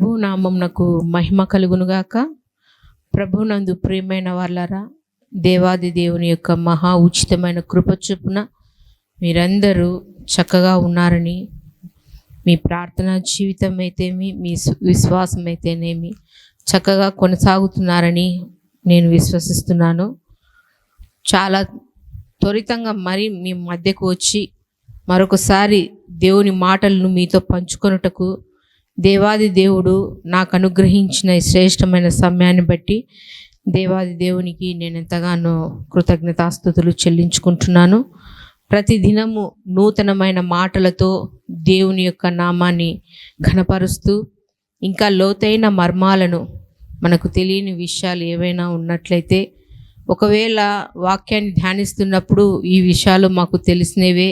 ప్రభు నామంనకు మహిమ కలుగునుగాక. ప్రభునందు ప్రియమైన వాళ్ళరా దేవాది దేవుని యొక్క మహా ఉచితమైన కృప చొప్పున మీరందరూ చక్కగా ఉన్నారని మీ ప్రార్థనా జీవితం అయితేమి మీ విశ్వాసం అయితేనేమి చక్కగా కొనసాగుతున్నారని నేను విశ్వసిస్తున్నాను. చాలా త్వరితంగా మరి మీ మధ్యకు వచ్చి మరొకసారి దేవుని మాటలను మీతో పంచుకొనుటకు దేవాది దేవుడు నాకు అనుగ్రహించిన ఈ శ్రేష్టమైన సమయాన్ని బట్టి దేవాది దేవునికి నేను ఎంతగానో కృతజ్ఞతాస్థుతులు చెల్లించుకుంటున్నాను. ప్రతి దినము నూతనమైన మాటలతో దేవుని యొక్క నామాన్ని ఘనపరుస్తూ ఇంకా లోతైన మర్మాలను మనకు తెలియని విషయాలు ఏవైనా ఉన్నట్లయితే ఒకవేళ వాక్యాన్ని ధ్యానిస్తున్నప్పుడు ఈ విషయాలు మాకు తెలిసినవే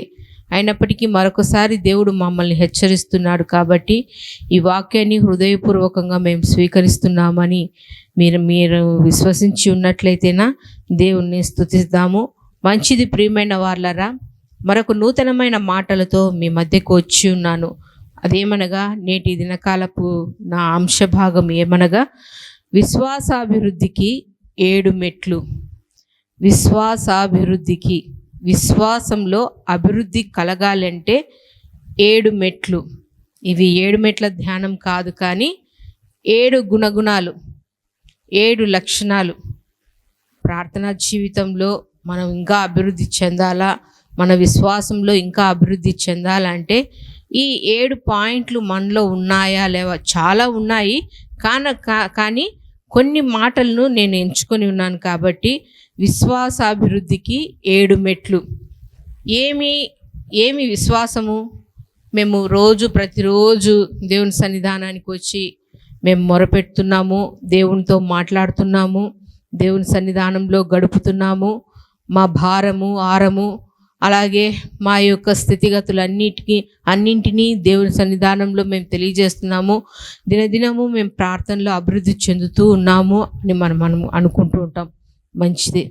అయినప్పటికీ మరొకసారి దేవుడు మమ్మల్ని హెచ్చరిస్తున్నాడు కాబట్టి ఈ వాక్యాన్ని హృదయపూర్వకంగా మేము స్వీకరిస్తున్నామని మీరు మీరు విశ్వసించి ఉన్నట్లయితేనా దేవుణ్ణి స్థుతిస్తాము మంచిది ప్రియమైన వాళ్ళరా మరొక నూతనమైన మాటలతో మీ మధ్యకు వచ్చి ఉన్నాను. అదేమనగా నేటి దినకాలపు నా అంశ భాగం ఏమనగా విశ్వాసాభివృద్ధికి ఏడు మెట్లు. విశ్వాసాభివృద్ధికి విశ్వాసంలో అభివృద్ధి కలగాలంటే ఏడు మెట్లు. ఇవి ఏడు మెట్ల ధ్యానం కాదు కానీ ఏడు గుణగుణాలు ఏడు లక్షణాలు. ప్రార్థనా జీవితంలో మనం ఇంకా అభివృద్ధి చెందాలా? మన విశ్వాసంలో ఇంకా అభివృద్ధి చెందాలంటే ఈ ఏడు పాయింట్లు మనలో ఉన్నాయా లేవా? చాలా ఉన్నాయి. కాన కా- కానీ కొన్ని మాటలను నేను ఎంచుకొని ఉన్నాను కాబట్టి విశ్వాసాభివృద్ధికి ఏడు మెట్లు. ఏమి ఏమి విశ్వాసము? మేము రోజు ప్రతిరోజు దేవుని సన్నిధానానికి వచ్చి మేము మొరపెడుతున్నాము దేవునితో మాట్లాడుతున్నాము దేవుని సన్నిధానంలో గడుపుతున్నాము మా భారము ఆరము అలాగే మా యొక్క స్థితిగతులన్నిటికీ అన్నింటినీ దేవుని సన్నిధానంలో మేము తెలియజేస్తున్నాము. దినదినము మేము ప్రార్థనలో అభివృద్ధి చెందుతూ ఉన్నాము అని మనం మనం అనుకుంటూ ఉంటాం. మంచిది.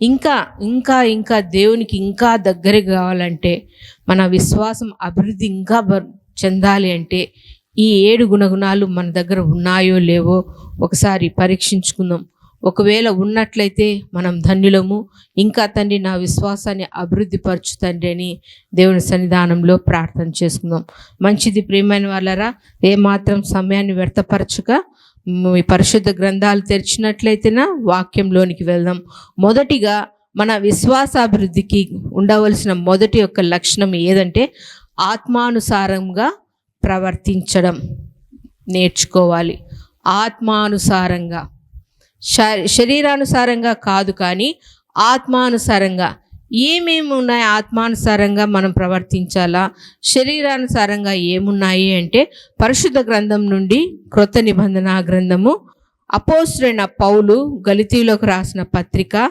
ఇంకా ఇంకా ఇంకా దేవునికి ఇంకా దగ్గర కావాలంటే మన విశ్వాసం అభివృద్ధి ఇంకా చెందాలి అంటే ఈ ఏడు గుణగుణాలు మన దగ్గర ఉన్నాయో లేవో ఒకసారి పరీక్షించుకుందాం. ఒకవేళ ఉన్నట్లయితే మనం ధన్యులము. ఇంకా తండ్రి నా విశ్వాసాన్ని అభివృద్ధి పరచు తండ్రి అని దేవుని సన్నిధానంలో ప్రార్థన చేసుకుందాం. మంచిది ప్రియమైన వాళ్ళరా ఏమాత్రం సమయాన్ని వ్యర్థపరచక మీ పరిశుద్ధ గ్రంథాలు తెరిచినట్లయితేనా వాక్యంలోనికి వెళ్దాం. మొదటిగా మన విశ్వాసాభివృద్ధికి ఉండవలసిన మొదటి యొక్క లక్షణం ఏదంటే ఆత్మానుసారంగా ప్రవర్తించడం నేర్చుకోవాలి. ఆత్మానుసారంగా శరీరానుసారంగా కాదు కానీ ఆత్మానుసారంగా. ఏమేమి ఉన్నాయి ఆత్మానుసారంగా మనం ప్రవర్తించాలా? శరీరానుసారంగా ఏమున్నాయి అంటే పరిశుద్ధ గ్రంథం నుండి క్రొత్త నిబంధన గ్రంథము అపోస్తుడైన పౌలు గలితీలోకి రాసిన పత్రిక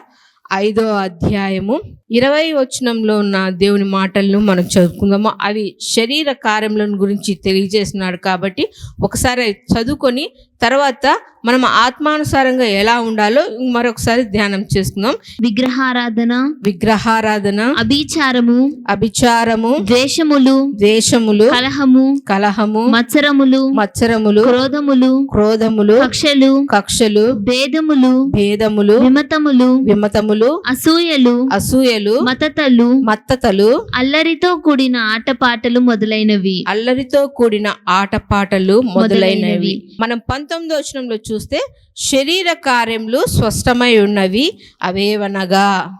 ఐదో అధ్యాయము. ఇరవై వచనంలో ఉన్న దేవుని మాటలను మనం చదువుకుందాము. అవి శరీర కార్యములను గురించి తెలియజేస్తున్నాడు కాబట్టి ఒకసారి చదువుకొని తర్వాత మనం ఆత్మానుసారంగా ఎలా ఉండాలో మరొకసారి ధ్యానం చేసుకుందాం విగ్రహారాధన విగ్రహారాధన అభిచారము అభిచారము ద్వేషములు ద్వేషములు కలహము కలహము మత్సరములు మత్సరములు క్రోధములు క్రోధములు కక్షలు కక్షలు భేదములు భేదములు విమతములు విమతములు అసూయలు అసూయలు మతతలు మత్తతలు అల్లరితో కూడిన ఆటపాటలు మొదలైనవి అల్లరితో కూడిన ఆటపాటలు మొదలైనవి. మనం పంతొమ్మిదో వచనంలో చూస్తే శరీర కార్యములు స్పష్టమై ఉన్నవి అవేవనగా?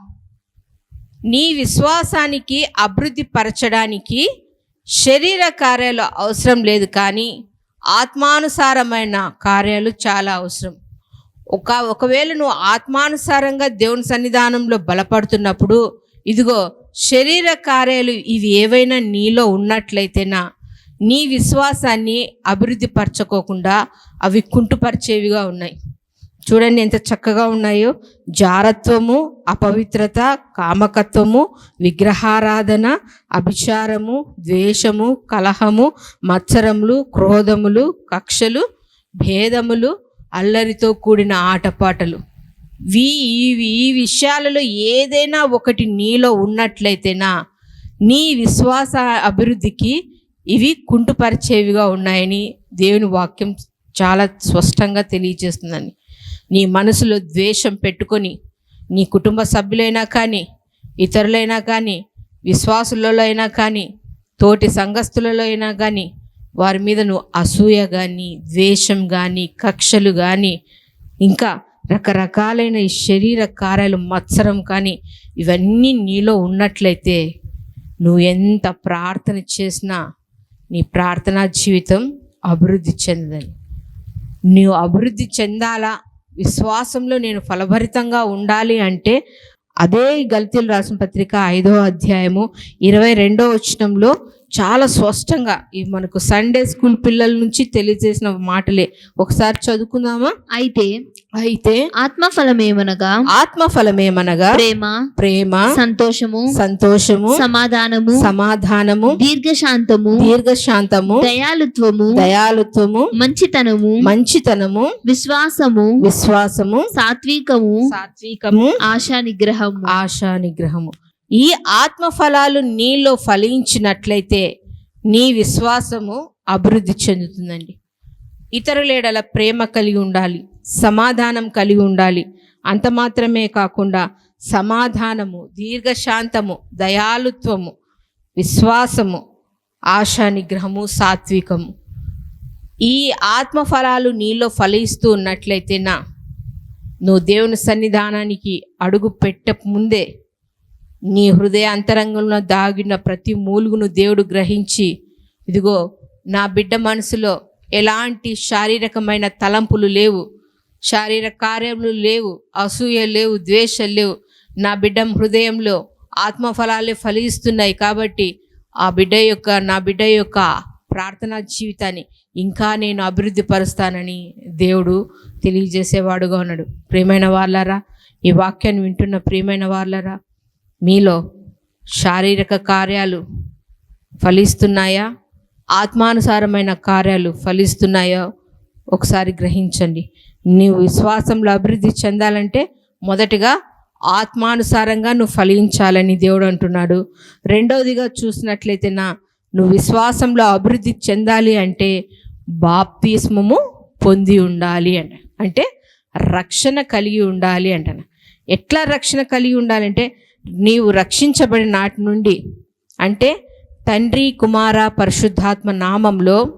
నీ విశ్వాసానికి అభివృద్ధి పరచడానికి శరీర కార్యాలు అవసరం లేదు కానీ ఆత్మానుసారమైన కార్యాలు చాలా అవసరం. ఒక ఒకవేళ నువ్వు ఆత్మానుసారంగా దేవుని సన్నిధానంలో బలపడుతున్నప్పుడు ఇదిగో శరీర కార్యాలు ఇవి ఏవైనా నీలో ఉన్నట్లయితేనా నీ విశ్వాసాన్ని అభివృద్ధి పరచుకోకుండా అవి కుంటుపరిచేవిగా ఉన్నాయి. చూడండి ఎంత చక్కగా ఉన్నాయో. జారత్వము అపవిత్రత కామకత్వము విగ్రహారాధన అభిచారము ద్వేషము కలహము మత్సరములు క్రోధములు కక్షలు భేదములు అల్లరితో కూడిన ఆటపాటలు. వీ ఈ ఈ విషయాలలో ఏదైనా ఒకటి నీలో ఉన్నట్లయితేనా నీ విశ్వాస అభివృద్ధికి ఇవి కుంటుపరిచేవిగా ఉన్నాయని దేవుని వాక్యం చాలా స్పష్టంగా తెలియజేస్తుందని నీ మనసులో ద్వేషం పెట్టుకొని నీ కుటుంబ సభ్యులైనా కానీ ఇతరులైనా కానీ విశ్వాసులలో అయినా కానీ తోటి సంఘస్థులలో అయినా కానీ వారి మీద నువ్వు అసూయ కానీ ద్వేషం కానీ కక్షలు కానీ ఇంకా రకరకాలైన ఈ శరీర కార్యాలు మత్సరం కానీ ఇవన్నీ నీలో ఉన్నట్లయితే నువ్వు ఎంత ప్రార్థన చేసినా నీ ప్రార్థనా జీవితం అభివృద్ధి చెందదని. నీవు అభివృద్ధి చెందాలా? విశ్వాసంలో నేను ఫలభరితంగా ఉండాలి అంటే అదే గల్తీలు రాసిన పత్రిక ఐదో అధ్యాయము ఇరవై రెండో వచనంలో చాలా స్పష్టంగా ఈ మనకు సండే స్కూల్ పిల్లల నుంచి తెలియజేసిన మాటలే. ఒకసారి చదువుకుందామా? అయితే అయితే ఆత్మఫలమేమనగా? ఆత్మఫలమేమనగా? ప్రేమ ప్రేమ సంతోషము సంతోషము సమాధానము సమాధానము దీర్ఘశాంతము దీర్ఘశాంతము దయాలుత్వము దయాలుత్వము మంచితనము మంచితనము విశ్వాసము విశ్వాసము సాత్వికము సాత్వికము ఆశా నిగ్రహము ఆశా నిగ్రహము ఈ ఆత్మ ఫలాలు నీలో ఫలించినట్లయితే నీ విశ్వాసము అభివృద్ధి చెందుతుందండి. ఇతరులేడల ప్రేమ కలిగి ఉండాలి సమాధానం కలిగి ఉండాలి. అంత మాత్రమే కాకుండా సమాధానము దీర్ఘశాంతము దయాలుత్వము విశ్వాసము ఆశానిగ్రహము సాత్వికము. ఈ ఆత్మ ఫలాలు నీలో ఫలిస్తూ ఉన్నట్లయితేనా? నువ్వు దేవుని సన్నిధానానికి అడుగు పెట్ట ముందే నీ హృదయ అంతరంగంలో దాగిన ప్రతి మూలుగును దేవుడు గ్రహించి ఇదిగో నా బిడ్డ మనసులో ఎలాంటి శారీరకమైన తలంపులు లేవు శారీరక కార్యములు లేవు అసూయ లేవు ద్వేషాలు లేవు. నా బిడ్డ హృదయంలో ఆత్మఫలాలే ఫలిస్తున్నాయి కాబట్టి ఆ బిడ్డ యొక్క నా బిడ్డ యొక్క ప్రార్థనా జీవితాన్ని ఇంకా నేను అభివృద్ధి పరుస్తానని దేవుడు తెలియజేసేవాడుగా ఉన్నాడు. ప్రియమైన వాళ్ళారా ఈ వాక్యాన్ని వింటున్న ప్రియమైన వాళ్ళారా మీలో శారీరక కార్యాలు ఫలిస్తున్నాయా? ఆత్మానుసారమైన కార్యాలు ఫలిస్తున్నాయో? ఒకసారి గ్రహించండి. నీవు విశ్వాసంలో అభివృద్ధి చెందాలంటే మొదటిగా ఆత్మానుసారంగా నువ్వు ఫలించాలని దేవుడు అంటున్నాడు. రెండవదిగా చూసినట్లయితే నా నువ్వు విశ్వాసంలో అభివృద్ధి చెందాలి అంటే బాప్తిస్మము పొంది ఉండాలి అంట అంటే రక్షణ కలిగి ఉండాలి అంటన ఎట్లా రక్షణ కలిగి ఉండాలంటే నీవు రక్షించబడిన నాటి నుండి అంటే తండ్రి కుమార పరిశుద్ధాత్మ నామంలో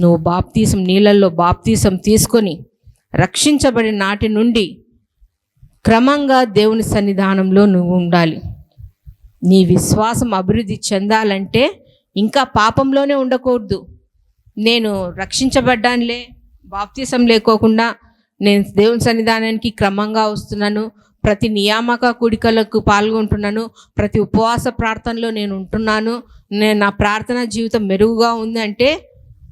నువ్వు బాప్తీసం నీళ్ళల్లో బాప్తీసం తీసుకొని రక్షించబడిన నాటి నుండి క్రమంగా దేవుని సన్నిధానంలో నువ్వు ఉండాలి. నీ విశ్వాసం అభివృద్ధి చెందాలంటే ఇంకా పాపంలోనే ఉండకూడదు. నేను రక్షించబడ్డానులే బాప్తీసం లేకోకుండా నేను దేవుని సన్నిధానానికి క్రమంగా వస్తున్నాను ప్రతి నియామక కూడికలకు పాల్గొంటున్నాను. ప్రతి ఉపవాస ప్రార్థనలో నేను ఉంటున్నాను. నేను నా ప్రార్థన జీవితం మెరుగుగా ఉందంటే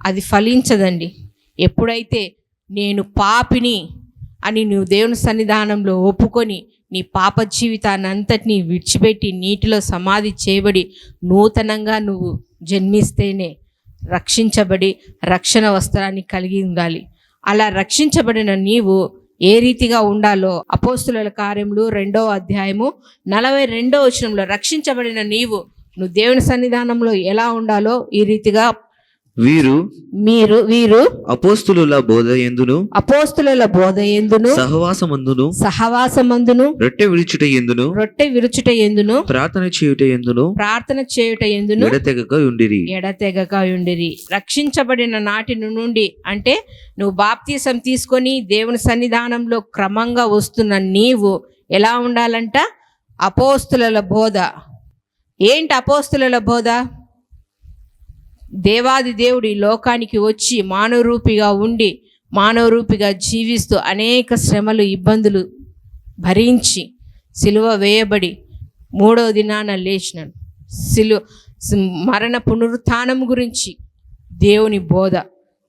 అది ఫలించదండి. ఎప్పుడైతే నేను పాపిని అని నువ్వు దేవుని సన్నిధానంలో ఒప్పుకొని నీ పాప జీవితాన్ని అంతటినీ విడిచిపెట్టి నీటిలో సమాధి చేయబడి నూతనంగా నువ్వు జన్మిస్తేనే రక్షించబడి రక్షణ వస్త్రాన్ని కలిగి ఉండాలి. అలా రక్షించబడిన నీవు ఏ రీతిగా ఉండాలో అపోస్తుల కార్యములు రెండో అధ్యాయము నలభై రెండో వచనంలో రక్షించబడిన నీవు నువ్వు దేవుని సన్నిధానంలో ఎలా ఉండాలో ఈ రీతిగా వీరు మీరు వీరు అపోస్తులుల బోధ ఎందును? అపోస్తుల బోధ ఎందును? సహవాసమందును? సహవాసమందును? రొట్టె విడిచుట ఎందును? రొట్టె విరుచుట ఎందును? ప్రార్థన చేయుట ఎందును? ప్రార్థన చేయుట ఎందును? ఎడతెగక ఉండిరి. ఎడతెగక ఉండిరి. రక్షించబడిన నాటి నుండి అంటే నువ్వు బాప్తీసం తీసుకొని దేవుని సన్నిధానంలో క్రమంగా వస్తున్న నీవు ఎలా ఉండాలంట? అపోస్తుల బోధ. ఏంటి అపోస్తుల బోధ? దేవాది దేవుడు ఈ లోకానికి వచ్చి మానవరూపిగా ఉండి మానవరూపిగా జీవిస్తూ అనేక శ్రమలు ఇబ్బందులు భరించి సిలువ వేయబడి మూడవ దినాన లేచినాడు. సిలు మరణ పునరుత్నం గురించి దేవుని బోధ.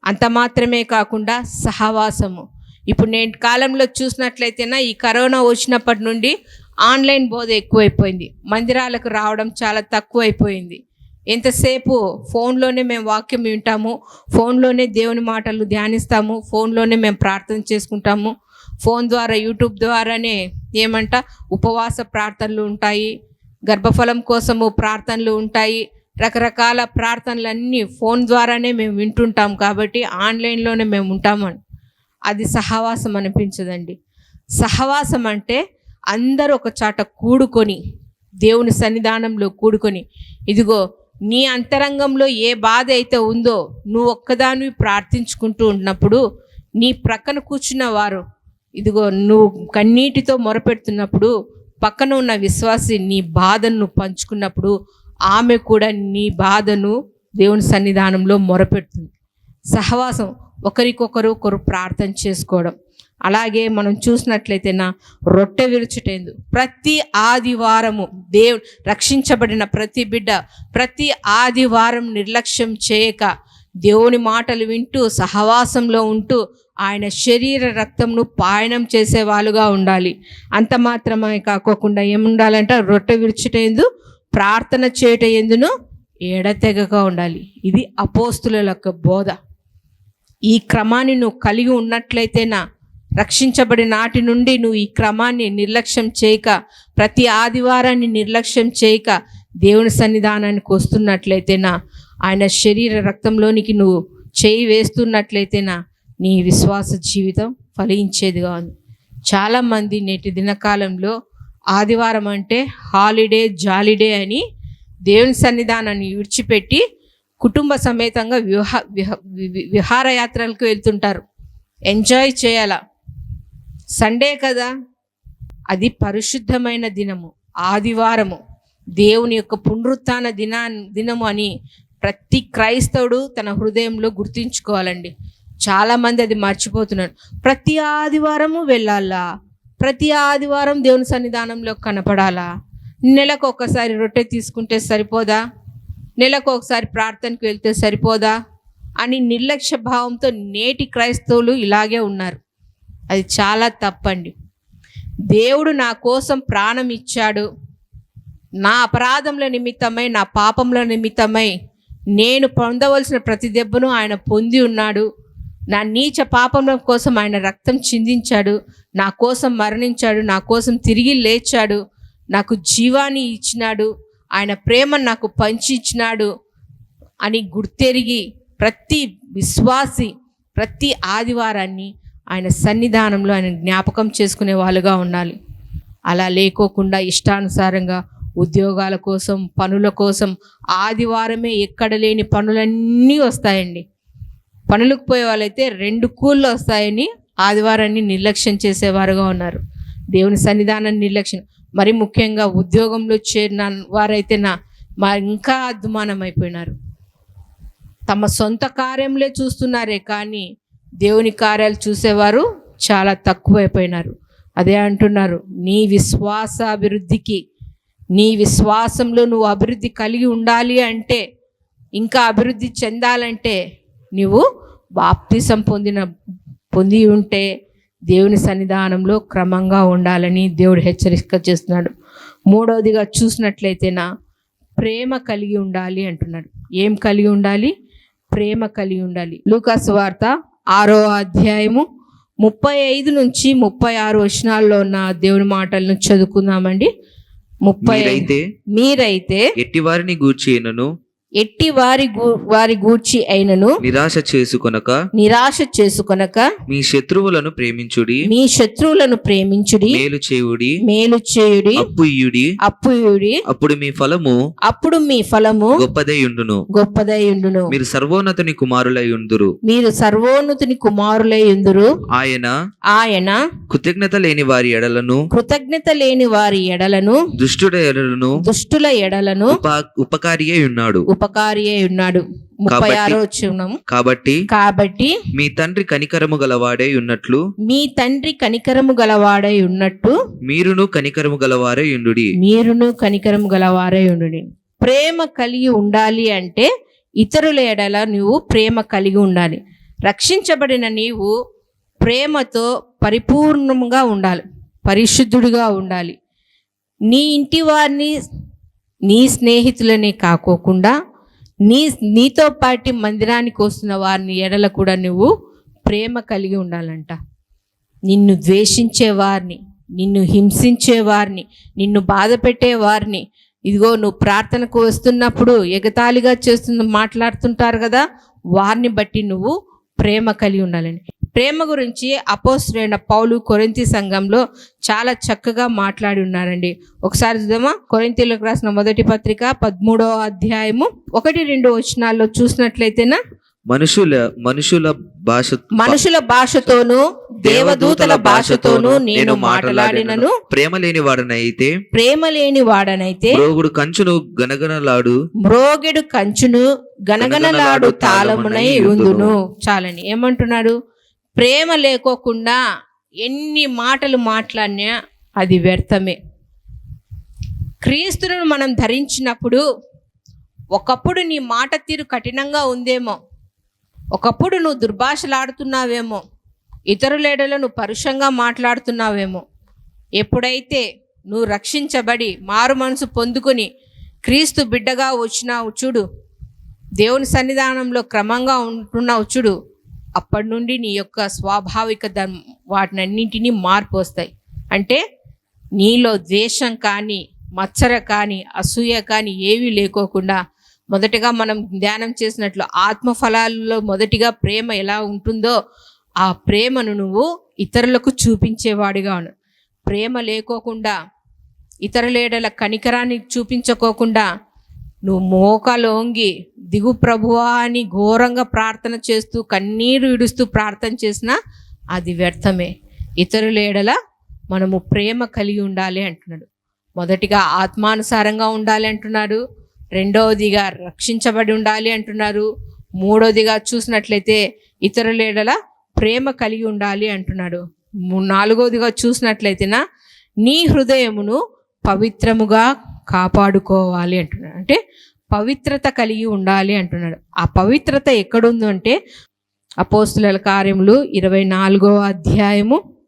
అంత మాత్రమే కాకుండా సహవాసము. ఇప్పుడు నేను కాలంలో చూసినట్లయితేనా ఈ కరోనా వచ్చినప్పటి నుండి ఆన్లైన్ బోధ ఎక్కువైపోయింది. మందిరాలకు రావడం చాలా తక్కువైపోయింది. ఎంతసేపు ఫోన్లోనే మేము వాక్యం వింటాము ఫోన్లోనే దేవుని మాటలు ధ్యానిస్తాము ఫోన్లోనే మేము ప్రార్థన చేసుకుంటాము. ఫోన్ ద్వారా యూట్యూబ్ ద్వారానే ఏమంట ఉపవాస ప్రార్థనలు ఉంటాయి గర్భఫలం కోసము ప్రార్థనలు ఉంటాయి రకరకాల ప్రార్థనలన్నీ ఫోన్ ద్వారానే మేము వింటుంటాం కాబట్టి ఆన్లైన్లోనే మేము ఉంటామని అది సహవాసం అనిపించదండి. సహవాసం అంటే అందరూ ఒక చాట కూడుకొని దేవుని సన్నిధానంలో కూడుకొని ఇదిగో నీ అంతరంగంలో ఏ బాధ అయితే ఉందో నువ్వు ఒక్కదానివి ప్రార్థించుకుంటూ ఉన్నప్పుడు నీ ప్రక్కన కూర్చున్న వారు ఇదిగో నువ్వు కన్నీటితో మొరపెడుతున్నప్పుడు పక్కన ఉన్న విశ్వాసి నీ బాధను పంచుకున్నప్పుడు ఆమె కూడా నీ బాధను దేవుని సన్నిధానంలో మొరపెడుతుంది. సహవాసం ఒకరికొకరు ఒకరు ప్రార్థన చేసుకోవడం. అలాగే మనం చూసినట్లయితే నా రొట్టె విరుచుటేందు. ప్రతి ఆదివారము దేవు రక్షించబడిన ప్రతి బిడ్డ ప్రతి ఆదివారం నిర్లక్ష్యం చేయక దేవుని మాటలు వింటూ సహవాసంలో ఉంటూ ఆయన శరీర రక్తంను పాయనం చేసే వాళ్ళుగా ఉండాలి. అంత మాత్రమే కాకోకుండా ఏముండాలంటే? రొట్టె విరుచుటేందు ప్రార్థన చేయట ఎందును ఎడతెగగా ఉండాలి. ఇది అపోస్తుల యొక్క బోధ. ఈ క్రమాన్ని నువ్వు కలిగి ఉన్నట్లయితేనా రక్షించబడి నాటి నుండి నువ్వు ఈ క్రమాన్ని నిర్లక్ష్యం చేయక ప్రతి ఆదివారాన్ని నిర్లక్ష్యం చేయక దేవుని సన్నిధానానికి వస్తున్నట్లయితేనా ఆయన శరీర రక్తంలోనికి నువ్వు చేయి వేస్తున్నట్లయితేనా నీ విశ్వాస జీవితం ఫలించేది కాదు. చాలామంది నేటి దినకాలంలో ఆదివారం అంటే హాలిడే జాలిడే అని దేవుని సన్నిధానాన్ని విడిచిపెట్టి కుటుంబ సమేతంగా విహా విహ వి- విహారయాత్రలకు వెళ్తుంటారు. ఎంజాయ్ చేయాలా? సండే కదా? అది పరిశుద్ధమైన దినము ఆదివారము. దేవుని యొక్క పునరుత్న దినా దినము అని ప్రతి క్రైస్తవుడు తన హృదయంలో గుర్తుంచుకోవాలండి. చాలామంది అది మర్చిపోతున్నారు. ప్రతి ఆదివారము వెళ్ళాలా? ప్రతి ఆదివారం దేవుని సన్నిధానంలో కనపడాలా? నెలకు ఒకసారి రొట్టె తీసుకుంటే సరిపోదా? నెలకు ఒకసారి ప్రార్థనకు వెళ్తే సరిపోదా? అని నిర్లక్ష్య భావంతో నేటి క్రైస్తవులు ఇలాగే ఉన్నారు. అది చాలా తప్పండి. దేవుడు నా కోసం ప్రాణం ఇచ్చాడు. నా అపరాధముల నిమిత్తమై నా పాపముల నిమిత్తమై నేను పొందవలసిన ప్రతి దెబ్బను ఆయన పొంది ఉన్నాడు. నా నీచ పాపముల కోసం ఆయన రక్తం చిందించాడు. నా కోసం మరణించాడు. నా కోసం తిరిగి లేచాడు. నాకు జీవాన్ని ఇచ్చినాడు. ఆయన ప్రేమ నాకు పంచి ఇచ్చినాడు అని గుర్తెరిగి ప్రతి విశ్వాసి ప్రతి ఆదివారాన్ని ఆయన సన్నిధానంలో ఆయన జ్ఞాపకం చేసుకునే వాళ్ళుగా ఉండాలి. అలా లేకోకుండా ఇష్టానుసారంగా ఉద్యోగాల కోసం పనుల కోసం ఆదివారమే ఎక్కడ లేని పనులన్నీ వస్తాయండి. పనులకు పోయే వాళ్ళైతే రెండు కూళ్ళు వస్తాయని ఆదివారాన్ని నిర్లక్ష్యం చేసేవారుగా ఉన్నారు. దేవుని సన్నిధానాన్ని నిర్లక్ష్యం. మరి ముఖ్యంగా ఉద్యోగంలో చేరిన వారైతే నా మా ఇంకా అద్మానం అయిపోయినారు. తమ సొంత కార్యంలో చూస్తున్నారే కానీ దేవుని కార్యాలు చూసేవారు చాలా తక్కువైపోయినారు. అదే అంటున్నారు నీ విశ్వాస అభివృద్ధికి నీ విశ్వాసంలో నువ్వు అభివృద్ధి కలిగి ఉండాలి అంటే ఇంకా అభివృద్ధి చెందాలంటే నువ్వు బాప్తిసం పొందిన పొంది ఉంటే దేవుని సన్నిధానంలో క్రమంగా ఉండాలని దేవుడు హెచ్చరిక చేస్తున్నాడు. మూడవదిగా చూసినట్లయితేనా ప్రేమ కలిగి ఉండాలి అంటున్నాడు. ఏం కలిగి ఉండాలి? ప్రేమ కలిగి ఉండాలి. లూకాస్ వార్త ఆరో అధ్యాయము ముప్పై ఐదు నుంచి ముప్పై ఆరు వచనాల్లో ఉన్న దేవుని మాటలను చదువుకుందామండి. ముప్పై మీరైతే మీరైతే ఎట్టి వారిని గూర్చినను ఎట్టి వారి వారి గూర్చి అయినను నిరాశ చేసుకొనక నిరాశ చేసుకొనక మీ శత్రువులను ప్రేమించుడి మీ శత్రువులను ప్రేమించుడి మేలు చేయుడి మేలు చేయుడి అప్పు ఇయ్యుడి అప్పుయుడి అప్పుడు మీ ఫలము అప్పుడు మీ ఫలము గొప్పదై ఉండును గొప్పదై ఉండును మీరు సర్వోన్నతుని కుమారులై ఉందురు మీరు సర్వోన్నతుని కుమారులై ఉందురు ఆయన ఆయన కృతజ్ఞత లేని వారి ఎడలను కృతజ్ఞత లేని వారి ఎడలను దుష్టుడ ఎడలను దుష్టుల ఎడలను ఉప ఉపకారి అయి ఉన్నాడు. ఉపకారి అయి ఉన్నాడు. ముప్పై ఆరో కాబట్టి కాబట్టి మీ తండ్రి కనికరము గలవాడై ఉన్నట్లు మీ తండ్రి కనికరము గలవాడై ఉన్నట్టు మీరును కనికరము గలవారై ఉండుడి. మీరును కనికరము గలవారై ఉండుడి. ప్రేమ కలిగి ఉండాలి అంటే ఇతరుల ఎడల నువ్వు ప్రేమ కలిగి ఉండాలి. రక్షించబడిన నీవు ప్రేమతో పరిపూర్ణంగా ఉండాలి. పరిశుద్ధుడిగా ఉండాలి. నీ ఇంటి వారిని నీ స్నేహితులనే కాకోకుండా నీ నీతో పాటి మందిరానికి వస్తున్న వారిని ఎడల కూడా నువ్వు ప్రేమ కలిగి ఉండాలంట. నిన్ను ద్వేషించే వారిని నిన్ను హింసించే వారిని నిన్ను బాధ పెట్టే వారిని. ఇదిగో నువ్వు ప్రార్థనకు వస్తున్నప్పుడు ఎగతాళిగా చేస్తున్న మాట్లాడుతుంటారు కదా వారిని బట్టి నువ్వు ప్రేమ కలిగి ఉండాలని. ప్రేమ గురించి అపోస్తుడైన పౌలు కొరింతి సంఘంలో చాలా చక్కగా మాట్లాడి ఉన్నారండి. ఒకసారి చూద్దామా? కొరింతీలకు రాసిన మొదటి పత్రిక పదమూడవ అధ్యాయము ఒకటి రెండు వచనాల్లో చూసినట్లయితేనా? మనుషుల మనుషుల భాష మనుషుల భాషతోనూ దేవదూతల భాషతోనూ నేను మాట్లాడినను. ప్రేమ లేని వాడనైతే ప్రేమ లేని వాడనైతే రోగుడు కంచును గనగనలాడు మ్రోగెడు కంచును గనగనలాడు తాళమునై ఉందును. చాలని ఏమంటున్నాడు? ప్రేమ లేకోకుండా ఎన్ని మాటలు మాట్లాడినా అది వ్యర్థమే. క్రీస్తులను మనం ధరించినప్పుడు ఒకప్పుడు నీ మాట తీరు కఠినంగా ఉందేమో. ఒకప్పుడు నువ్వు దుర్భాషలాడుతున్నావేమో. ఇతరులేడలో నువ్వు పరుషంగా మాట్లాడుతున్నావేమో. ఎప్పుడైతే నువ్వు రక్షించబడి మారు మనసు పొందుకొని క్రీస్తు బిడ్డగా వచ్చినావు చూడు. దేవుని సన్నిధానంలో క్రమంగా ఉంటున్నావు చూడు. అప్పటి నుండి నీ యొక్క స్వాభావిక ధర్మ వాటినన్నింటినీ మార్పు వస్తాయి. అంటే నీలో ద్వేషం కానీ మచ్చర కానీ అసూయ కానీ ఏవీ లేకోకుండా మొదటగా మనం ధ్యానం చేసినట్లు ఆత్మఫలాల్లో మొదటిగా ప్రేమ ఎలా ఉంటుందో ఆ ప్రేమను నువ్వు ఇతరులకు చూపించేవాడిగా ప్రేమ లేకోకుండా ఇతరులేడల కనికరాన్ని చూపించుకోకుండా నువ్వు మోకలోంగి దిగు ప్రభువా అని ఘోరంగా ప్రార్థన చేస్తూ కన్నీరు ఇడుస్తూ ప్రార్థన చేసినా అది వ్యర్థమే. ఇతరులేడల మనము ప్రేమ కలిగి ఉండాలి అంటున్నాడు. మొదటిగా ఆత్మానుసారంగా ఉండాలి అంటున్నాడు. రెండవదిగా రక్షించబడి ఉండాలి అంటున్నారు. మూడవదిగా చూసినట్లయితే ఇతరులేడల ప్రేమ కలిగి ఉండాలి అంటున్నాడు. నాలుగవదిగా చూసినట్లయితేనా నీ హృదయమును పవిత్రముగా కాపాడుకోవాలి అంటున్నాడు. అంటే పవిత్రత కలిగి ఉండాలి అంటున్నాడు. ఆ పవిత్రత ఎక్కడుందో అంటే అపోస్తుల కార్యములు ఇరవై నాలుగో అధ్యాయము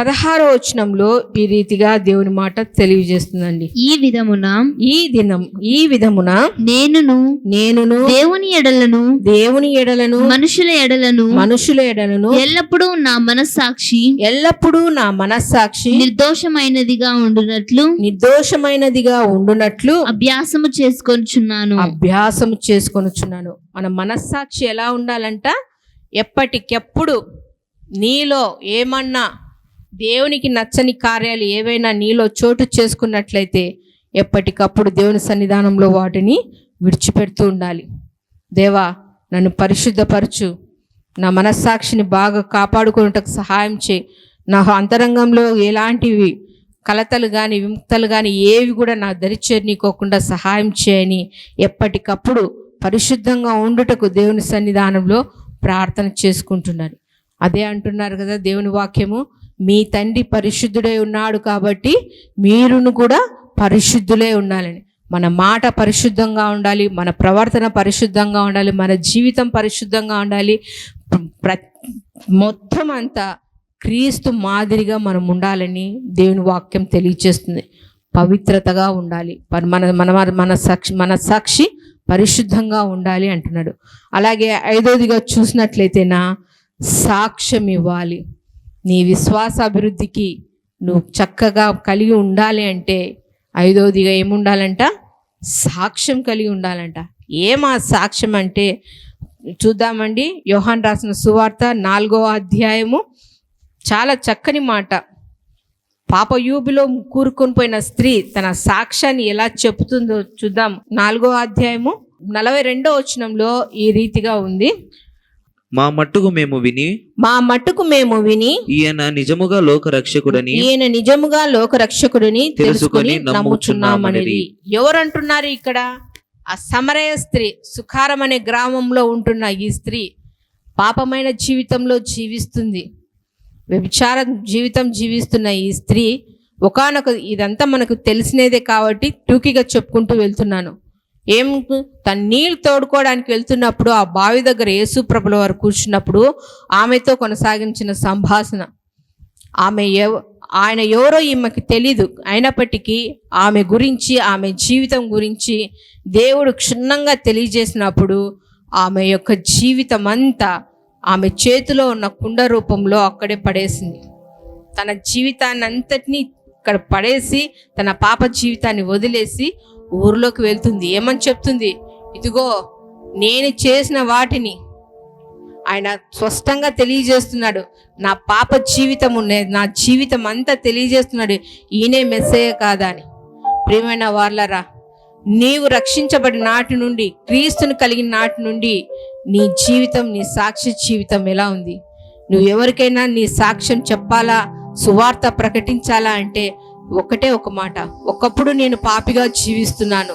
పదహారో వచనంలో ఈ రీతిగా దేవుని మాట తెలియజేస్తుందండి. ఈ విధమున ఈ దినం ఈ విధమున నేనును నేనును దేవుని ఎడలను దేవుని ఎడలను మనుషుల ఎడలను మనుషుల ఎడలను ఎల్లప్పుడూ నా మనస్సాక్షి ఎల్లప్పుడూ నా మనస్సాక్షి నిర్దోషమైనదిగా ఉండునట్లు నిర్దోషమైనదిగా ఉండునట్లు అభ్యాసము చేసుకొనుచున్నాను. అభ్యాసం చేసుకొనుచున్నాను. మన మనస్సాక్షి ఎలా ఉండాలంట? ఎప్పటికెప్పుడు నీలో ఏమన్నా దేవునికి నచ్చని కార్యాలు ఏవైనా నీలో చోటు చేసుకున్నట్లయితే ఎప్పటికప్పుడు దేవుని సన్నిధానంలో వాటిని విడిచిపెడుతూ ఉండాలి. దేవా నన్ను పరిశుద్ధపరచు. నా మనస్సాక్షిని బాగా కాపాడుకున్నటకు సహాయం చేయి. నా అంతరంగంలో ఎలాంటివి కలతలు కానీ విముక్తలు కానీ ఏవి కూడా నా దరిచేరికోకుండా సహాయం చేయని ఎప్పటికప్పుడు పరిశుద్ధంగా ఉండుటకు దేవుని సన్నిధానంలో ప్రార్థన చేసుకుంటున్నారు అదే అంటున్నారు కదా దేవుని వాక్యము. మీ తండ్రి పరిశుద్ధుడై ఉన్నాడు కాబట్టి మీరును కూడా పరిశుద్ధులే ఉండాలని. మన మాట పరిశుద్ధంగా ఉండాలి మన ప్రవర్తన పరిశుద్ధంగా ఉండాలి మన జీవితం పరిశుద్ధంగా ఉండాలి. ప్ర మొత్తం అంతా క్రీస్తు మాదిరిగా మనం ఉండాలని దేవుని వాక్యం తెలియచేస్తుంది. పవిత్రతగా ఉండాలి. పర్- మన మన మన సాక్షి మన సాక్షి పరిశుద్ధంగా ఉండాలి అంటున్నాడు. అలాగే ఐదోదిగా చూసినట్లయితేనా సాక్ష్యం ఇవ్వాలి నీ విశ్వాస అభివృద్ధికి నువ్వు చక్కగా కలిగి ఉండాలి అంటే ఐదవదిగా ఏముండాలంట? సాక్ష్యం కలిగి ఉండాలంట. ఏం సాక్ష్యం అంటే? చూద్దామండి. యోహాన్ రాసిన సువార్త నాలుగో అధ్యాయము. చాలా చక్కని మాట. పాపయూబిలో కూరుకొని పోయిన స్త్రీ తన సాక్ష్యాన్ని ఎలా చెబుతుందో చూద్దాం. నాలుగో అధ్యాయము నలభై రెండో వచనంలో ఈ రీతిగా ఉంది. మా మట్టుకు మేము విని మా మట్టుకు మేము విని ఈయన నిజముగా లోక రక్షకుడని ఈయన నిజముగా లోక రక్షకుడిని తెలుసుకొని నమ్ముచున్నామనేది. ఎవరంటున్నారు ఇక్కడ? ఆ సమరయ స్త్రీ సుఖారం అనే గ్రామంలో ఉంటున్న ఈ స్త్రీ పాపమైన జీవితంలో జీవిస్తుంది. వ్యభిచార జీవితం జీవిస్తున్న ఈ స్త్రీ ఒకానొక ఇదంతా మనకు తెలిసినదే కాబట్టి టూకీగా చెప్పుకుంటూ వెళ్తున్నాను. ఏం? తన నీళ్ళు తోడుకోవడానికి వెళ్తున్నప్పుడు ఆ బావి దగ్గర యేసుప్రభుల వారు కూర్చున్నప్పుడు ఆమెతో కొనసాగించిన సంభాషణ. ఆమె ఎవ ఆయన ఎవరో ఈమెకి తెలీదు. అయినప్పటికీ ఆమె గురించి ఆమె జీవితం గురించి దేవుడు క్షుణ్ణంగా తెలియజేసినప్పుడు ఆమె యొక్క జీవితం అంతా ఆమె చేతిలో ఉన్న కుండ రూపంలో అక్కడే పడేసింది. తన జీవితాన్ని అంతటినీ ఇక్కడ పడేసి తన పాప జీవితాన్ని వదిలేసి ఊర్లోకి వెళ్తుంది. ఏమని చెప్తుంది? ఇదిగో నేను చేసిన వాటిని ఆయన స్పష్టంగా తెలియజేస్తున్నాడు. నా పాప జీవితం ఉన్నది నా జీవితం అంతా తెలియజేస్తున్నాడు. ఈయనే మెస్సయ్య కాదా అని. ప్రియమైన వాళ్ళరా నీవు రక్షించబడిన నాటి నుండి క్రీస్తుని కలిగిన నాటి నుండి నీ జీవితం నీ సాక్షి జీవితం ఎలా ఉంది? నువ్వు ఎవరికైనా నీ సాక్ష్యం చెప్పాలా? సువార్త ప్రకటించాలా అంటే ఒకటే ఒక మాట. ఒకప్పుడు నేను పాపిగా జీవిస్తున్నాను.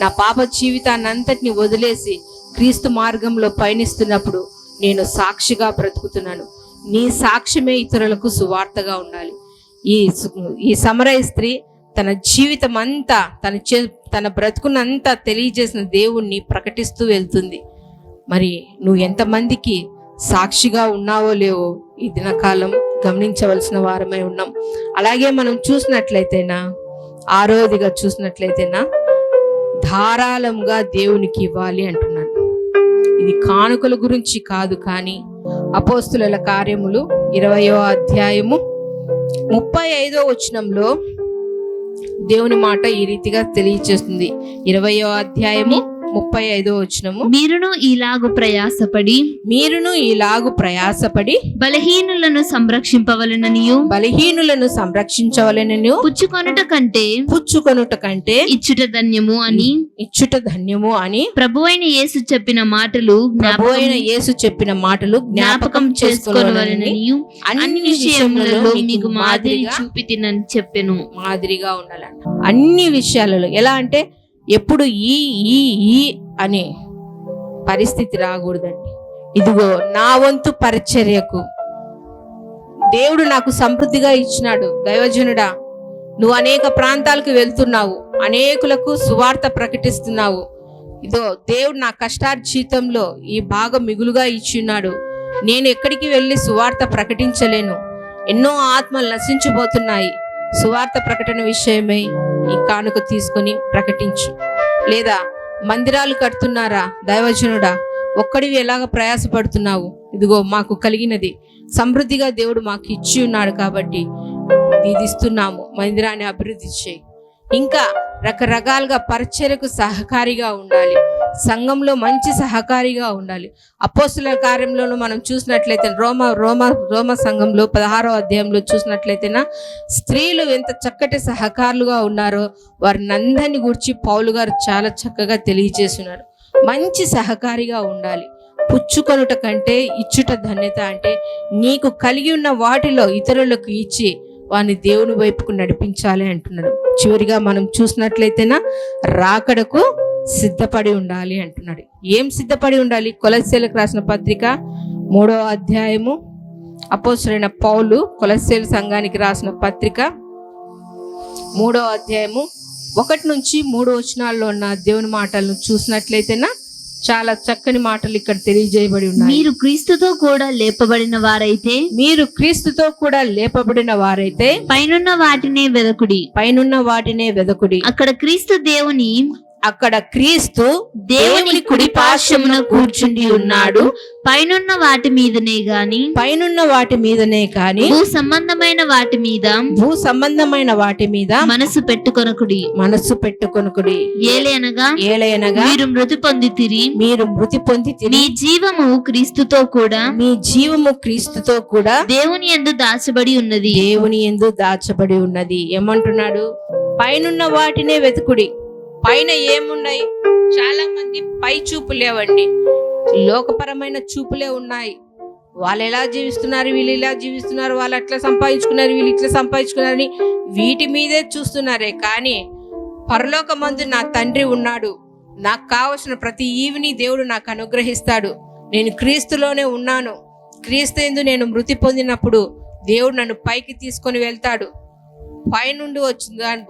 నా పాప జీవితాన్ని అంతటిని వదిలేసి క్రీస్తు మార్గంలో పయనిస్తున్నప్పుడు నేను సాక్షిగా బ్రతుకుతున్నాను. నీ సాక్ష్యమే ఇతరులకు సువార్తగా ఉండాలి. ఈ ఈ సమరయ స్త్రీ తన జీవితం అంతా తన చే తన బ్రతుకునంతా తెలియజేసిన దేవుణ్ణి ప్రకటిస్తూ వెళ్తుంది. మరి నువ్వు ఎంతమందికి సాక్షిగా ఉన్నావో లేవో ఈ దినకాలం గమనించవలసిన వారమై ఉన్నాం. అలాగే మనం చూసినట్లయితేనా ఆరోదిగా చూసినట్లయితేనా ధారాళంగా దేవునికి ఇవ్వాలి అంటున్నాను. ఇది కానుకల గురించి కాదు కానీ అపోస్తుల కార్యములు ఇరవయో అధ్యాయము ముప్పై ఐదో వచనంలో దేవుని మాట ఈ రీతిగా తెలియచేస్తుంది. ఇరవయో అధ్యాయము ముప్పై ఐదో వచనము. మీరును ఇలాగు ప్రయాసపడి మీరును ఇలాగు ప్రయాసపడి బలహీనులను సంరక్షింపవలననియు. బలహీనులను సంరక్షించవలనను పుచ్చుకొనుట కంటే పుచ్చుకొనుట కంటే ఇచ్చుట ధన్యము అని. ఇచ్చుట ధన్యము అని. ప్రభు అయిన యేసు చెప్పిన మాటలు ప్రభు అయిన యేసు చెప్పిన మాటలు జ్ఞాపకం చేసుకోవాలని చేసుకోవలననియు. అన్ని విషయములలో మీకు మాదిరి చూపితినని చెప్పెను. మాదిరిగా ఉండాలంట. అన్ని విషయాలలో ఎలా అంటే ఎప్పుడు ఈ ఈ ఈ అని పరిస్థితి రాకూడదండి. ఇదిగో నా వంతు పరిచర్యకు దేవుడు నాకు సమృద్ధిగా ఇచ్చినాడు. దైవజనుడా నువ్వు అనేక ప్రాంతాలకు వెళ్తున్నావు అనేకులకు సువార్త ప్రకటిస్తున్నావు. ఇదో దేవుడు నా కష్టార్జీతంలో ఈ భాగం మిగులుగా ఇచ్చిన్నాడు నేను ఎక్కడికి వెళ్ళి సువార్త ప్రకటించలేను. ఎన్నో ఆత్మలు నశించిపోతున్నాయి. సువార్త ప్రకటన విషయమై ఈ కానుక తీసుకొని ప్రకటించు. లేదా మందిరాలు కడుతున్నారా దైవజనుడా? ఒక్కడివి ఎలాగ ప్రయాసపడుతున్నావు? ఇదిగో మాకు కలిగినది. సమృద్ధిగా దేవుడు మాకు ఇచ్చి ఉన్నాడు కాబట్టి ఇది ఇస్తున్నాము మందిరాన్ని అభివృద్ధి చేయి. ఇంకా రకరకాలుగా పరిచయలకు సహకారిగా ఉండాలి. సంఘంలో మంచి సహకారిగా ఉండాలి. అపోస్తుల కార్యంలోనూ మనం చూసినట్లయితే రోమ రోమ రోమ సంఘంలో పదహారో అధ్యాయంలో చూసినట్లయితేనా స్త్రీలు ఎంత చక్కటి సహకారులుగా ఉన్నారో వారిని అందరిని గురించి పౌలు గారు చాలా చక్కగా తెలియజేస్తున్నారు. మంచి సహకారిగా ఉండాలి. పుచ్చుకొనుట కంటే ఇచ్చుట ధన్యత అంటే నీకు కలిగి ఉన్న వాటిలో ఇతరులకు ఇచ్చి వారిని దేవుని వైపుకు నడిపించాలి అంటున్నాడు. చివరిగా మనం చూసినట్లయితేనా రాకడకు సిద్ధపడి ఉండాలి అంటున్నాడు. ఏం సిద్ధపడి ఉండాలి? కొలసేలకు రాసిన పత్రిక మూడో అధ్యాయము అపోసరైన పౌలు కొలసేలు సంఘానికి రాసిన పత్రిక మూడో అధ్యాయము ఒకటి నుంచి మూడు వచనాల్లో ఉన్న దేవుని మాటలను చూసినట్లయితేనా చాలా చక్కని మాటలు ఇక్కడ తెలియజేయబడి ఉన్నాయి. మీరు క్రీస్తుతో కూడా లేపబడిన వారైతే మీరు క్రీస్తుతో కూడా లేపబడిన వారైతే పైనున్న వాటినే వెదకుడి. పైనున్న వాటినే వెదకుడి. అక్కడ క్రీస్తు దేవుని అక్కడ క్రీస్తు దేవుని కుడి పార్శ్వమున కూర్చుండి ఉన్నాడు. పైనున్న వాటి మీదనే గాని పైనున్న వాటి మీదనే కాని భూ సంబంధమైన వాటి మీద భూ సంబంధమైన వాటి మీద మనసు పెట్టుకొనకుడి. మనస్సు పెట్టుకొనుకుడి. ఏలనగా ఏలయనగా మీరు మృతి పొందితిరి. మీరు మృతి పొంది మీ జీవము క్రీస్తుతో కూడా మీ జీవము క్రీస్తుతో కూడా దేవుని యందు దాచబడి ఉన్నది. దేవుని ఎందు దాచబడి ఉన్నది. ఏమంటున్నాడు? పైనున్న వాటినే వెతుకుడి. పైన ఏమున్నాయి? చాలా మంది పై చూపు లేవండి లోకపరమైన చూపులే ఉన్నాయి. వాళ్ళు ఎలా జీవిస్తున్నారు? వీళ్ళు ఇలా జీవిస్తున్నారు. వాళ్ళు అట్లా సంపాదించుకున్నారు. వీళ్ళు ఇట్లా సంపాదించుకున్నారని వీటి మీదే చూస్తున్నారే. కానీ పరలోకమందు నా తండ్రి ఉన్నాడు. నాకు కావలసిన ప్రతి ఈవిని దేవుడు నాకు అనుగ్రహిస్తాడు. నేను క్రీస్తులోనే ఉన్నాను. క్రీస్తు ఎందు నేను మృతి పొందినప్పుడు దేవుడు నన్ను పైకి తీసుకొని వెళ్తాడు. పైనుండి వచ్చిన దాని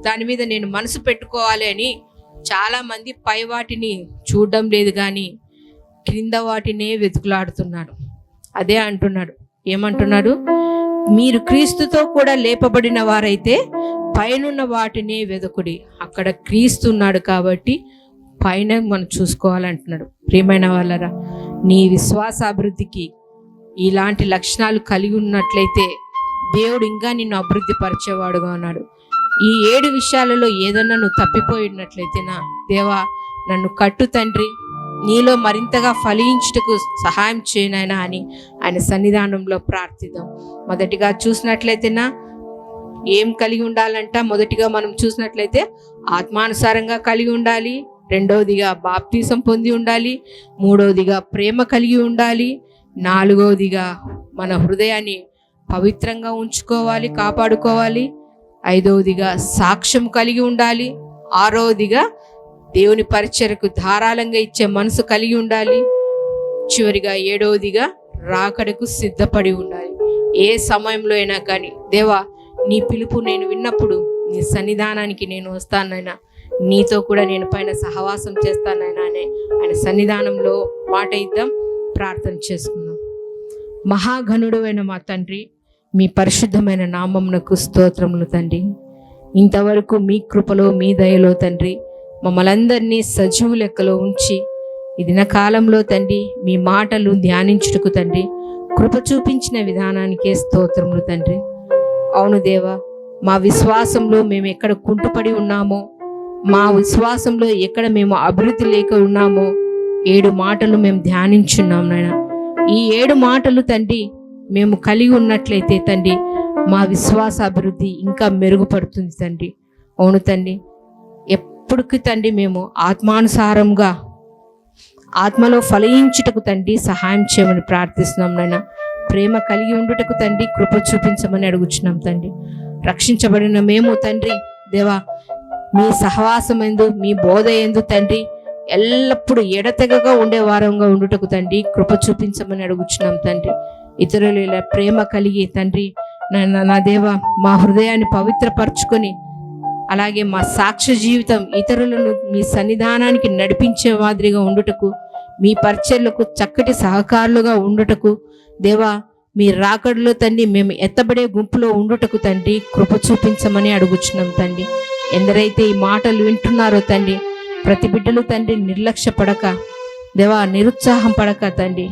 దాని మీద నేను మనసు పెట్టుకోవాలి అని చాలామంది పై వాటిని చూడడం లేదు కానీ క్రింద వాటినే వెతుకులాడుతున్నాడు అదే అంటున్నాడు. ఏమంటున్నాడు? మీరు క్రీస్తుతో కూడా లేపబడిన వారైతే పైనున్న వాటినే వెదకుడి. అక్కడ క్రీస్తు ఉన్నాడు కాబట్టి పైన మనం చూసుకోవాలంటున్నాడు. ప్రియమైన వాళ్ళరా నీ విశ్వాసాభివృద్ధికి ఇలాంటి లక్షణాలు కలిగి ఉన్నట్లయితే దేవుడు ఇంకా నిన్ను అభివృద్ధి పరిచేవాడుగా ఉన్నాడు. ఈ ఏడు విషయాలలో ఏదన్నా నువ్వు తప్పిపోయినట్లయితే నా దేవా నన్ను కట్టు తండ్రి. నీలో మరింతగా ఫలించుటకు సహాయం చేయనైనా అని ఆయన సన్నిధానంలో ప్రార్థిద్దాం. మొదటిగా చూసినట్లయితేనా ఏం కలిగి ఉండాలంట? మొదటిగా మనం చూసినట్లయితే ఆత్మానుసారంగా కలిగి ఉండాలి. రెండవదిగా బాప్తీసం పొంది ఉండాలి. మూడవదిగా ప్రేమ కలిగి ఉండాలి. నాలుగవదిగా మన హృదయాన్ని పవిత్రంగా ఉంచుకోవాలి కాపాడుకోవాలి. ఐదవదిగా సాక్ష్యం కలిగి ఉండాలి. ఆరవదిగా దేవుని పరిచయకు ధారాళంగా ఇచ్చే మనసు కలిగి ఉండాలి. చివరిగా ఏడవదిగా రాకడకు సిద్ధపడి ఉండాలి. ఏ సమయంలో అయినా కానీ దేవా నీ పిలుపు నేను విన్నప్పుడు నీ సన్నిధానానికి నేను వస్తానైనా నీతో కూడా నేను పైన సహవాసం చేస్తానైనా అనే ఆయన సన్నిధానంలో మాట ఇద్దాం ప్రార్థన చేసుకుందాం. మహాఘనుడు అయిన మా తండ్రి మీ పరిశుద్ధమైన నామమునకు స్తోత్రములు తండ్రి. ఇంతవరకు మీ కృపలో మీ దయలో తండ్రి మమ్మల్ అందరినీ సజీవ లెక్కలో ఉంచి ఈ దిన కాలంలో తండ్రి మీ మాటలు ధ్యానించుటకు తండ్రి కృప చూపించిన విధానానికే స్తోత్రములు తండ్రి. అవును దేవా మా విశ్వాసంలో మేము ఎక్కడ కుంటుపడి ఉన్నామో మా విశ్వాసంలో ఎక్కడ మేము అభివృద్ధి లేక ఉన్నామో ఏడు మాటలు మేము ధ్యానించున్నాం నాయన. ఈ ఏడు మాటలు తండ్రి మేము కలిగి ఉన్నట్లయితే తండ్రి మా విశ్వాస అభివృద్ధి ఇంకా మెరుగుపడుతుంది తండ్రి. అవును తండ్రి ఎప్పటికి తండ్రి మేము ఆత్మానుసారంగా ఆత్మలో ఫలించుటకు తండ్రి సహాయం చేయమని ప్రార్థిస్తున్నాం నాయన. ప్రేమ కలిగి ఉండుటకు తండ్రి కృప చూపించమని అడుగుచున్నాం తండ్రి. రక్షించబడిన మేము తండ్రి దేవా మీ సహవాసం ఎందు మీ బోధ ఎందు తండ్రి ఎల్లప్పుడూ ఎడతెగగా ఉండే వారంగా ఉండుటకు తండ్రి కృప చూపించమని అడుగుచున్నాం తండ్రి. ఇతరుల ఇలా ప్రేమ కలిగి తండ్రి నా- నా- నా దేవ మా హృదయాన్ని పవిత్రపరచుకొని అలాగే మా సాక్ష్య జీవితం ఇతరులను మీ సన్నిధానానికి నడిపించే మాదిరిగా ఉండుటకు మీ పరిచర్లకు చక్కటి సహకారులుగా ఉండుటకు దేవా మీ రాకడలో తండ్రి మేము ఎత్తబడే గుంపులో ఉండుటకు తండ్రి కృప చూపించమని అడుగుచున్నాం తండ్రి. ఎందరైతే ఈ మాటలు వింటున్నారో తండ్రి ప్రతి బిడ్డలు తండ్రి నిర్లక్ష్య పడక దేవా నిరుత్సాహం పడక తండ్రి.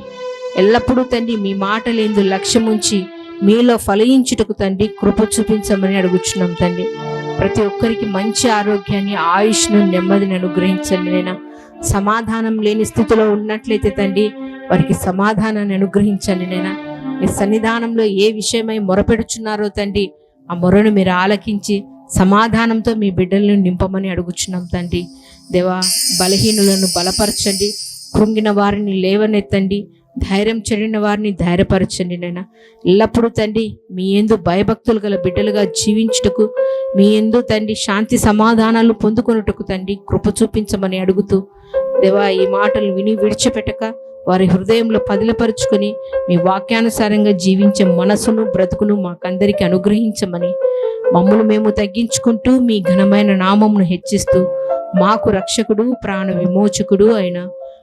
ఎల్లప్పుడూ తండ్రి మీ మాటలేందు లక్ష్యముంచి మీలో ఫలించుటకు తండ్రి కృప చూపించమని అడుగుచున్నాం తండ్రి. ప్రతి ఒక్కరికి మంచి ఆరోగ్యాన్ని ఆయుష్ను నెమ్మదిని అనుగ్రహించండి నేను సమాధానం లేని స్థితిలో ఉన్నట్లయితే తండ్రి వారికి సమాధానాన్ని అనుగ్రహించండి నేను మీ సన్నిధానంలో ఏ విషయమై మొరపెడుచున్నారో తండ్రి ఆ మొరను మీరు ఆలకించి సమాధానంతో మీ బిడ్డలను నింపమని అడుగుచున్నాం తండ్రి. దేవా బలహీనులను బలపరచండి. కృంగిన వారిని లేవనెత్తండి. ధైర్యం చెడిన వారిని ధైర్యపరచండి నాయన. ఎల్లప్పుడూ తండ్రి మీ ఎందు భయభక్తులు గల బిడ్డలుగా జీవించుటకు మీ ఎందు తండ్రి శాంతి సమాధానాలు పొందుకొనుటకు తండ్రి కృప చూపించమని అడుగుతూ దేవా ఈ మాటలు విని విడిచిపెట్టక వారి హృదయంలో పదిలపరుచుకొని మీ వాక్యానుసారంగా జీవించే మనసును బ్రతుకును మాకందరికీ అనుగ్రహించమని మమ్మల్ని మేము తగ్గించుకుంటూ మీ ఘనమైన నామమును హెచ్చిస్తూ మాకు రక్షకుడు ప్రాణ విమోచకుడు అయిన